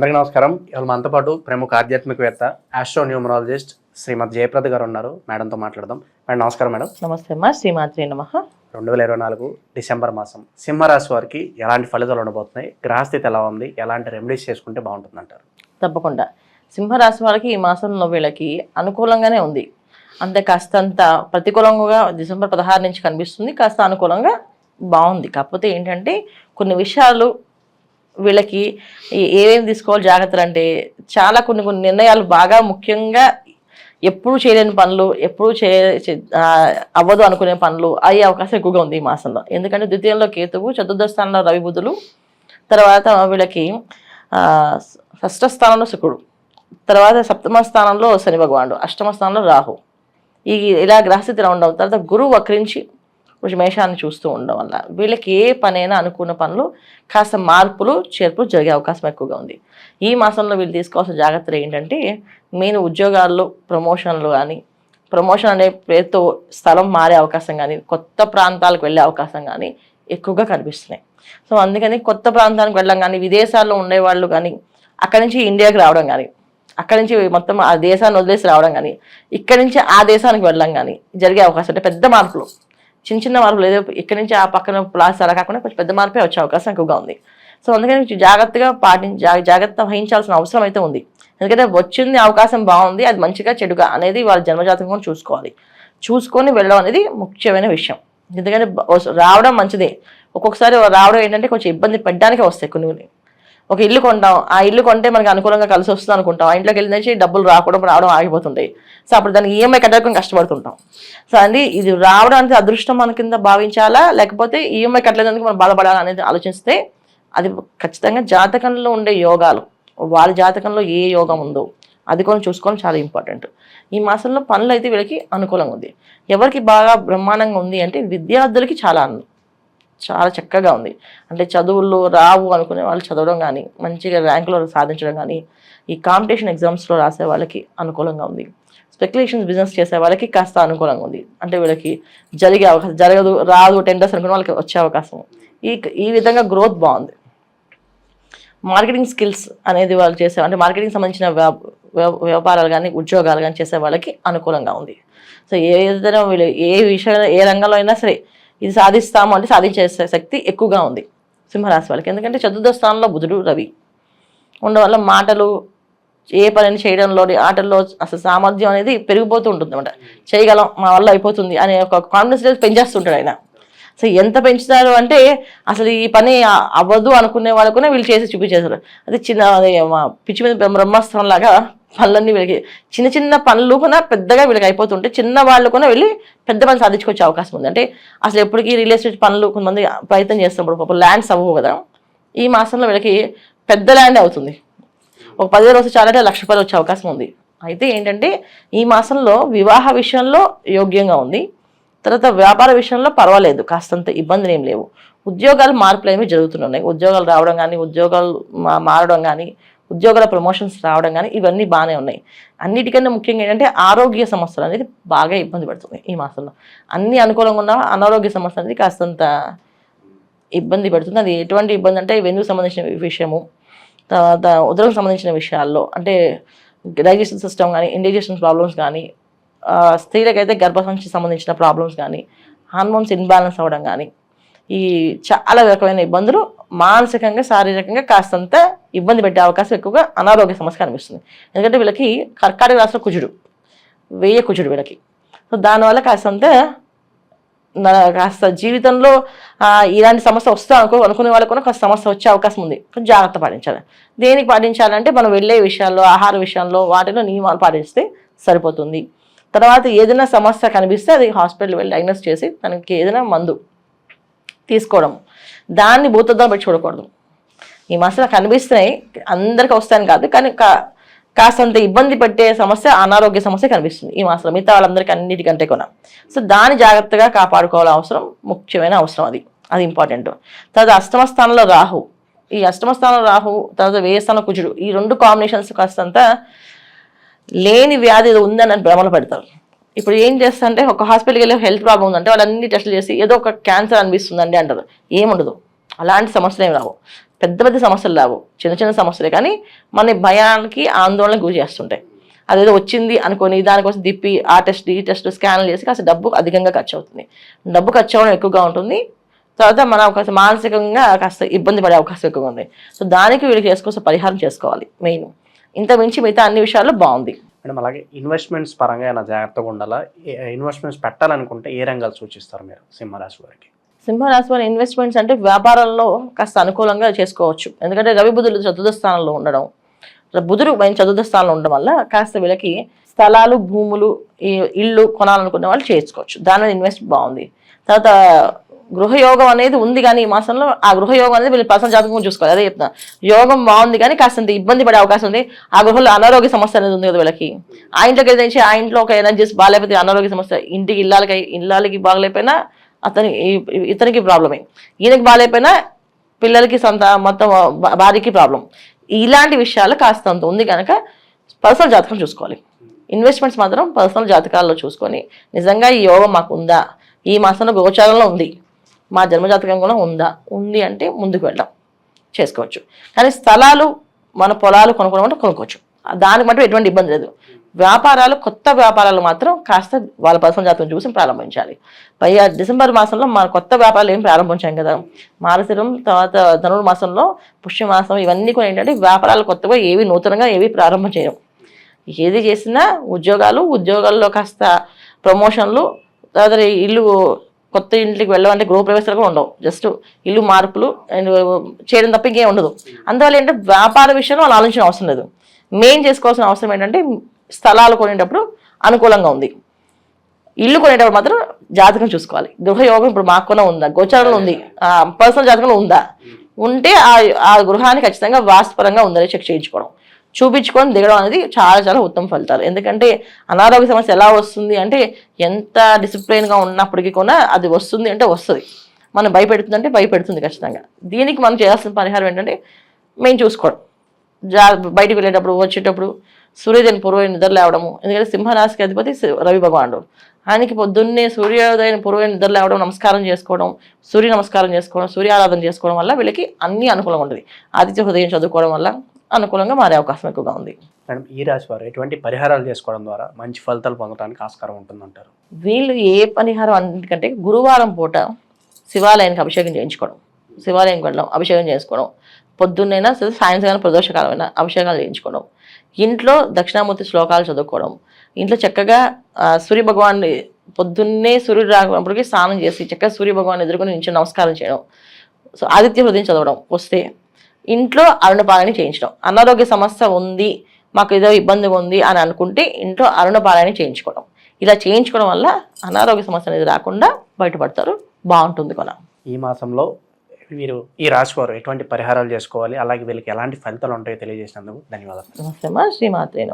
అందరికీ నమస్కారం. ఇవాళ మనతో పాటు ప్రముఖ ఆధ్యాత్మికవేత్త ఆస్ట్రో న్యూమరాలజిస్ట్ శ్రీమతి జయప్రద గారు ఉన్నారు. మేడంతో మాట్లాడదాం. మేడం నమస్కారం మేడం. నమస్తే అమ్మా. శ్రీమాత్రి నమ. రెండు వేల ఇరవై నాలుగు డిసెంబర్ మాసం సింహరాశి వారికి ఎలాంటి ఫలితాలు ఉండబోతున్నాయి? గ్రహస్థితి ఎలా ఉంది? ఎలాంటి రెమెడీస్ చేసుకుంటే బాగుంటుంది అంటారు తప్పకుండా. సింహరాశి వాళ్ళకి ఈ మాసంలో వీళ్ళకి అనుకూలంగానే ఉంది. అంతే కాస్తంత ప్రతికూలంగా డిసెంబర్ పదహారు నుంచి కనిపిస్తుంది. కాస్త అనుకూలంగా బాగుంది. కాకపోతే ఏంటంటే కొన్ని విషయాలు వీళ్ళకి ఏమేమి తీసుకోవాలి జాగ్రత్తలు అంటే చాలా కొన్ని కొన్ని నిర్ణయాలు బాగా ముఖ్యంగా ఎప్పుడు చేయలేని పనులు ఎప్పుడు చే అవ్వదు అనుకునే పనులు అయ్యే అవకాశం ఎక్కువగా ఉంది ఈ మాసంలో. ఎందుకంటే ద్వితీయంలో కేతువు చతుర్థ స్థానంలో రవి బుధులు తర్వాత వీళ్ళకి ఆ, షష్ఠ స్థానంలో శుకుడు తర్వాత సప్తమ స్థానంలో శని భగవానుడు అష్టమ స్థానంలో రాహు. ఈ ఇలా గ్రహస్థితి ఉండడం తర్వాత గురువు వక్రించి కొంచెం మేషాన్ని చూస్తూ ఉండడం వల్ల. వీళ్ళకి ఏ పనైనా అనుకున్న పనులు కాస్త మార్పులు చేర్పులు జరిగే అవకాశం ఎక్కువగా ఉంది. ఈ మాసంలో వీళ్ళు తీసుకోవాల్సిన జాగ్రత్తలు ఏంటంటే మెయిన్ ఉద్యోగాల్లో ప్రమోషన్లు కానీ ప్రమోషన్ అనే పేరుతో స్థలం మారే అవకాశం కానీ కొత్త ప్రాంతాలకు వెళ్ళే అవకాశం కానీ ఎక్కువగా కనిపిస్తున్నాయి. సో అందుకని కొత్త ప్రాంతానికి వెళ్ళడం కానీ విదేశాల్లో ఉండేవాళ్ళు కానీ అక్కడి నుంచి ఇండియాకి రావడం కానీ అక్కడి నుంచి మొత్తం ఆ దేశాన్ని వదిలేసి రావడం కానీ ఇక్కడి నుంచి ఆ దేశానికి వెళ్ళడం కానీ జరిగే అవకాశం అంటే పెద్ద మార్పులు. చిన్న చిన్న మార్పులు ఏదో ఇక్కడ నుంచి ఆ పక్కన ప్లాస్ అలా కాకుండా కొంచెం పెద్ద మార్పే వచ్చే అవకాశం ఎక్కువగా ఉంది. సో అందుకని జాగ్రత్తగా పాటించి జాగ్రత్త వహించాల్సిన అవసరం అయితే ఉంది. ఎందుకంటే వచ్చింది అవకాశం బాగుంది అది మంచిగా చెడుగా అనేది వాళ్ళ జన్మజాతకం కూడా చూసుకోవాలి. చూసుకొని వెళ్ళడం అనేది ముఖ్యమైన విషయం. ఎందుకంటే రావడం మంచిదే. ఒక్కొక్కసారి రావడం ఏంటంటే కొంచెం ఇబ్బంది పెట్టడానికే వస్తాయి కొన్ని కొన్ని. ఒక ఇల్లు కొంటాం. ఆ ఇల్లు కొంటే మనకి అనుకూలంగా కలిసి వస్తుంది అనుకుంటాం. ఆ ఇంట్లోకి వెళ్ళిన నుంచి డబ్బులు రాకూడదు రావడం ఆగిపోతుంటాయి. సో అప్పుడు దానికి ఈఎంఐ కట్టడానికి కష్టపడుతుంటాం. సో అండి ఇది రావడం అనేది అదృష్టం మన కింద భావించాలా? లేకపోతే ఈఎంఐ కట్టలేదానికి మనం బాధపడాలా అనేది ఆలోచిస్తే అది ఖచ్చితంగా జాతకంలో ఉండే యోగాలు వాళ్ళ జాతకంలో ఏ యోగం ఉందో అది కూడా చూసుకోవడం చాలా ఇంపార్టెంట్. ఈ మాసంలో పనులు అయితే వీళ్ళకి అనుకూలంగా ఉంది. ఎవరికి బాగా బ్రహ్మాండంగా ఉంది అంటే విద్యార్థులకి చాలా అను- చాలా చక్కగా ఉంది. అంటే చదువుల్లో రావు అనుకునే వాళ్ళు చదవడం కానీ మంచిగా ర్యాంకులో సాధించడం కానీ ఈ కాంపిటీషన్ ఎగ్జామ్స్లో రాసే వాళ్ళకి అనుకూలంగా ఉంది. స్పెక్యులేషన్స్ బిజినెస్ చేసే వాళ్ళకి కాస్త అనుకూలంగా ఉంది. అంటే వీళ్ళకి జరిగే అవకాశం జరగదు రాదు టెండర్స్ అనుకునే వాళ్ళకి వచ్చే అవకాశం. ఈ ఈ విధంగా గ్రోత్ బాగుంది. మార్కెటింగ్ స్కిల్స్ అనేది వాళ్ళు చేసే అంటే మార్కెటింగ్ సంబంధించిన వ్యాపారాలు కానీ ఉద్యోగాలు కానీ చేసే వాళ్ళకి అనుకూలంగా ఉంది. సో ఏదైనా వీళ్ళు ఏ విషయం ఏ రంగంలో అయినా సరే ఇది సాధిస్తాము అంటే సాధించే శక్తి ఎక్కువగా ఉంది సింహరాశి వాళ్ళకి. ఎందుకంటే చతుర్థ స్థానంలో బుధుడు రవి. ఉండడం వల్ల మాటలు ఏ పనిని చేయడంలో ఆటల్లో అసలు సామర్థ్యం అనేది పెరిగిపోతూ ఉంటుంది అనమాట చేయగలం మా వల్ల అయిపోతుంది అనే ఒక కాన్ఫిడెన్స్ లెవెల్ పెంచేస్తుంటాడు ఆయన. సో ఎంత పెంచుతారు అంటే అసలు ఈ పని అవ్వదు అనుకునే వాళ్ళకునే కూడా వీళ్ళు చేసి చూపించేస్తారు. అది చిన్న అది పిచ్చి మీద బ్రహ్మాస్త్రం లాగా పనులన్నీ వీళ్ళకి చిన్న చిన్న పనులు కూడా పెద్దగా వీళ్ళకి అయిపోతుంటే చిన్న వాళ్ళు కూడా వెళ్ళి పెద్ద పని సాధించుకొచ్చే అవకాశం ఉంది. అంటే అసలు ఎప్పటికీ రియల్ ఎస్టేట్ పనులు కొంతమంది ప్రయత్నం చేస్తున్నప్పుడు పాపం ల్యాండ్స్ అవ్వవు కదా. ఈ మాసంలో వీళ్ళకి పెద్ద ల్యాండ్ అవుతుంది. ఒక పదివేలు రోజులు చాలంటే లక్ష రూపాయలు వచ్చే అవకాశం ఉంది. అయితే ఏంటంటే ఈ మాసంలో వివాహ విషయంలో యోగ్యంగా ఉంది. తర్వాత వ్యాపార విషయంలో పర్వాలేదు. కాస్తంత ఇబ్బందులు ఏం లేవు. ఉద్యోగాలు మార్పులు ఏమి జరుగుతున్నాయి ఉద్యోగాలు రావడం కానీ ఉద్యోగాలు మారడం కానీ ఉద్యోగాల ప్రమోషన్స్ రావడం కానీ ఇవన్నీ బాగానే ఉన్నాయి. అన్నిటికన్నా ముఖ్యంగా ఏంటంటే ఆరోగ్య సమస్యలు అనేది బాగా ఇబ్బంది పడుతుంది ఈ మాసంలో. అన్ని అనుకూలంగా ఉన్న అనారోగ్య సమస్య అనేది కాస్తంత ఇబ్బంది పెడుతుంది. అది ఎటువంటి ఇబ్బంది అంటే వెన్నుకు సంబంధించిన విషయము తర్వాత ఉదరం సంబంధించిన విషయాల్లో అంటే డైజెషన్ సిస్టమ్ కానీ ఇండిజెషన్ ప్రాబ్లమ్స్ కానీ స్త్రీలకైతే గర్భసంచి సంబంధించిన ప్రాబ్లమ్స్ కానీ హార్మోన్స్ ఇన్బ్యాలెన్స్ అవ్వడం కానీ ఈ చాలా రకమైన ఇబ్బందులు మానసికంగా శారీరకంగా కాస్తంత ఇబ్బంది పెట్టే అవకాశం ఎక్కువగా అనారోగ్య సమస్య కనిపిస్తుంది ఎందుకంటే వీళ్ళకి కర్కాటక రాసిన కుజుడు వేయ కుజుడు వీళ్ళకి. సో దానివల్ల కాస్తంత కాస్త జీవితంలో ఇలాంటి సమస్య వస్తా అనుకో అనుకునే వాళ్ళకు కూడా కాస్త సమస్య వచ్చే అవకాశం ఉంది. కొంచెం జాగ్రత్త పాటించాలి. దేనికి పాటించాలంటే మనం వెళ్ళే విషయాల్లో ఆహార విషయంలో వాటిలో నియమాలు పాటిస్తే సరిపోతుంది. తర్వాత ఏదైనా సమస్య కనిపిస్తే అది హాస్పిటల్ వెళ్ళి డయాగ్నోస్ చేసి తనకి ఏదైనా మందు తీసుకోవడం. దాన్ని భూతద్దం పెట్టి చూడకూడదు. ఈ మసలు కనిపిస్తున్నాయి. అందరికి వస్తాయని కాదు కానీ కా- కాస్తంత ఇబ్బంది పెట్టే సమస్య అనారోగ్య సమస్య కనిపిస్తుంది ఈ మాసంలో. మిగతా వాళ్ళందరికీ అన్నిటికంటే కూడా సో దాన్ని జాగ్రత్తగా కాపాడుకోవాల్సిన అవసరం ముఖ్యమైన అవసరం అది. అది ఇంపార్టెంట్ తర్వాత అష్టమ స్థానంలో రాహు. ఈ అష్టమ స్థానంలో రాహు తర్వాత వేయస్థానం కుజుడు. ఈ రెండు కాంబినేషన్స్ కాస్తంత లేని వ్యాధి ఏదో ఉందని అని భ్రమలు పెడతారు. ఇప్పుడు ఏం చేస్తారంటే ఒక హాస్పిటల్కి వెళ్ళి హెల్త్ ప్రాబ్లం ఉందంటే వాళ్ళు అన్ని టెస్టులు చేసి ఏదో ఒక క్యాన్సర్ అనిపిస్తుందండి అంటారు. ఏముండదు. అలాంటి సమస్యలు ఏమి రావు. పెద్ద పెద్ద సమస్యలు రావు. చిన్న చిన్న సమస్యలే కానీ మన భయానికి ఆందోళనకు గురి చేస్తుంటాయి. అదేదో వచ్చింది అనుకొని దానికోసం తిప్పి ఆ టెస్ట్ ఈ టెస్ట్ స్కాన్లు చేసి కాస్త డబ్బు అధికంగా ఖర్చు అవుతుంది డబ్బు ఖర్చు అవ్వడం ఎక్కువగా ఉంటుంది. తర్వాత మనం కాస్త మానసికంగా కాస్త ఇబ్బంది పడే అవకాశం ఎక్కువగా ఉంది. సో దానికి వీళ్ళకి చేసుకోవాల్సిన పరిహారం చేసుకోవాలి మెయిన్. ఇంత మించి మిగతా అన్ని విషయాల్లో బాగుంది. మేడం అలాగే ఇన్వెస్ట్మెంట్స్ పరంగా ఏమైనా జాగ్రత్తగా ఉండాలా? ఇన్వెస్ట్మెంట్స్ పెట్టాలనుకుంటే ఏ రంగాలు సూచిస్తారు మీరు సింహరాశి వారికి? సింహరాశి వారి ఇన్వెస్ట్మెంట్స్ అంటే వ్యాపారంలో కాస్త అనుకూలంగా చేసుకోవచ్చు. ఎందుకంటే రవి బుధులు చతుర్థ స్థానంలో ఉండడం బుధుడు పైన చతుర్థ స్థానంలో ఉండడం వల్ల కాస్త వీళ్ళకి స్థలాలు భూములు ఇల్లు కొనాలనుకునే వాళ్ళు చేసుకోవచ్చు. దాని మీద ఇన్వెస్ట్ బాగుంది. తర్వాత గృహయోగం అనేది ఉంది కానీ ఈ మాసంలో ఆ గృహయోగం అనేది వీళ్ళు పర్సనల్ జాతకం చూసుకోవాలి. అదే చెప్తున్నా. యోగం బాగుంది కానీ కాస్త ఇబ్బంది పడే అవకాశం ఉంది. ఆ గృహంలో అనారోగ్య సమస్య అనేది ఉంది కదా వీళ్ళకి. ఆ ఇంట్లోకి ఏదైనా ఆ ఇంట్లో ఒక ఎనర్జీస్ బాగాలేకపోతే అనారోగ్య సమస్య ఇంటికి ఇల్లాలకి ఇల్లాలకి బాగలేకపోయినా అతని ఇతనికి ప్రాబ్లమే ఈయనకి బాగాలేకపోయినా పిల్లలకి సొంత మొత్తం భార్యకి ప్రాబ్లం ఇలాంటి విషయాలు కాస్త అంత ఉంది కనుక పర్సనల్ జాతకం చూసుకోవాలి. ఇన్వెస్ట్మెంట్స్ మాత్రం పర్సనల్ జాతకాల్లో చూసుకొని నిజంగా ఈ యోగం మాకు ఉందా? ఈ మాసంలో గోచారంలో ఉంది. మా జన్మజాతకం కూడా ఉందా? ఉంది అంటే ముందుకు వెళ్ళడం చేసుకోవచ్చు. కానీ స్థలాలు మన పొలాలు కొనుక్కోవడం అంటే కొనుక్కోవచ్చు. దానికి మాత్రం ఎటువంటి ఇబ్బంది లేదు. వ్యాపారాలు కొత్త వ్యాపారాలు మాత్రం కాస్త వాళ్ళ పర్సనల్ జాతకం చూసి ప్రారంభించాలి. పైగా డిసెంబర్ మాసంలో మన కొత్త వ్యాపారాలు ఏం ప్రారంభించాం కదా? మానసిరం తర్వాత ధనుర్ మాసంలో పుష్యమాసం ఇవన్నీ కూడా ఏంటంటే వ్యాపారాలు కొత్తగా ఏవి నూతనంగా ఏవి ప్రారంభం చేయడం ఏది చేసినా ఉద్యోగాలు ఉద్యోగాల్లో కాస్త ప్రమోషన్లు తర్వాత ఇల్లు కొత్త ఇంటికి వెళ్ళాలంటే గృహప్రవేశాలు కూడా ఉండవు. జస్ట్ ఇల్లు మార్పులు అండ్ చేయడం తప్ప ఇంకేం ఉండదు. అందువల్ల ఏంటంటే వ్యాపార విషయంలో వాళ్ళు ఆలోచన అవసరం లేదు. మెయిన్ చేసుకోవాల్సిన అవసరం ఏంటంటే స్థలాలు కొనేటప్పుడు అనుకూలంగా ఉంది. ఇల్లు కొనేటప్పుడు మాత్రం జాతకం చూసుకోవాలి. గృహయోగం ఇప్పుడు మాకు కూడా ఉందా? గోచారంలో ఉంది. పర్సనల్ జాతకంలో ఉందా? ఉంటే ఆ ఆ గృహానికి ఖచ్చితంగా వాస్తుపరంగా ఉందని చెక్ చేయించుకోవడం. చూపించుకొని దిగడం అనేది చాలా చాలా ఉత్తమ ఫలితాలు. ఎందుకంటే అనారోగ్య సమస్య ఎలా వస్తుంది అంటే ఎంత డిసిప్లిన్గా ఉన్నప్పటికీ కూడా అది వస్తుంది అంటే వస్తుంది. మనం భయపెడుతుంది అంటే భయపెడుతుంది ఖచ్చితంగా. దీనికి మనం చేయాల్సిన పరిహారం ఏంటంటే మేము చూసుకోవడం. జా బయటికి వెళ్ళేటప్పుడు వచ్చేటప్పుడు సూర్యోదయం పూర్వ నిద్ర లేవడము. ఎందుకంటే సింహరాశికి అధిపతి రవి భగవానుడు. ఆయనకి పొద్దున్నే సూర్యోదయం పూర్వ నిద్ర లేవడం నమస్కారం చేసుకోవడం సూర్య నమస్కారం చేసుకోవడం సూర్య ఆరాధన చేసుకోవడం వల్ల వీళ్ళకి అన్ని అనుకూలంగా ఉంటుంది. ఆదిత్య హృదయం చదువుకోవడం వల్ల అనుకూలంగా మారే అవకాశం ఎక్కువగా ఉంది. మేడం ఈ రాశి వారు ఎటువంటి పరిహారాలు చేసుకోవడం ద్వారా మంచి ఫలితాలు పొందడానికి ఆస్కారం ఉంటుందంటారు? వీళ్ళు ఏ పరిహారం అన్నిటికంటే గురువారం పూట శివాలయానికి అభిషేకం చేయించుకోవడం. శివాలయానికి వెళ్ళడం అభిషేకం చేసుకోవడం. పొద్దున్నైనా సరే సాయంత్రం ప్రదోషకాలమైన అభిషేకాలు చేయించుకోవడం. ఇంట్లో దక్షిణామూర్తి శ్లోకాలు చదువుకోవడం. ఇంట్లో చక్కగా సూర్య భగవాన్ని పొద్దున్నే సూర్యుడు రాకున్నప్పటికీ స్నానం చేసి చక్కగా సూర్య భగవాన్ ఎదుర్కొని నుంచి నమస్కారం చేయడం. సో ఆదిత్య హృదయం చదవడం వస్తే ఇంట్లో అరుణపాలని చేయించడం. అనారోగ్య సమస్య ఉంది మాకు ఏదో ఇబ్బందిగా ఉంది అని అనుకుంటే ఇంట్లో అరుణపాలని చేయించుకోవడం. ఇలా చేయించుకోవడం వల్ల అనారోగ్య సమస్య అనేది రాకుండా బయటపడతారు. బాగుంటుంది కొన ఈ మాసంలో వీరు ఈ రాశివారు ఎటువంటి పరిహారాలు చేసుకోవాలి? అలాగే వీళ్ళకి ఎలాంటి ఫలితాలు ఉంటాయో తెలియజేసినందుకు ధన్యవాదాలు. నమస్తే శ్రీమాత్రే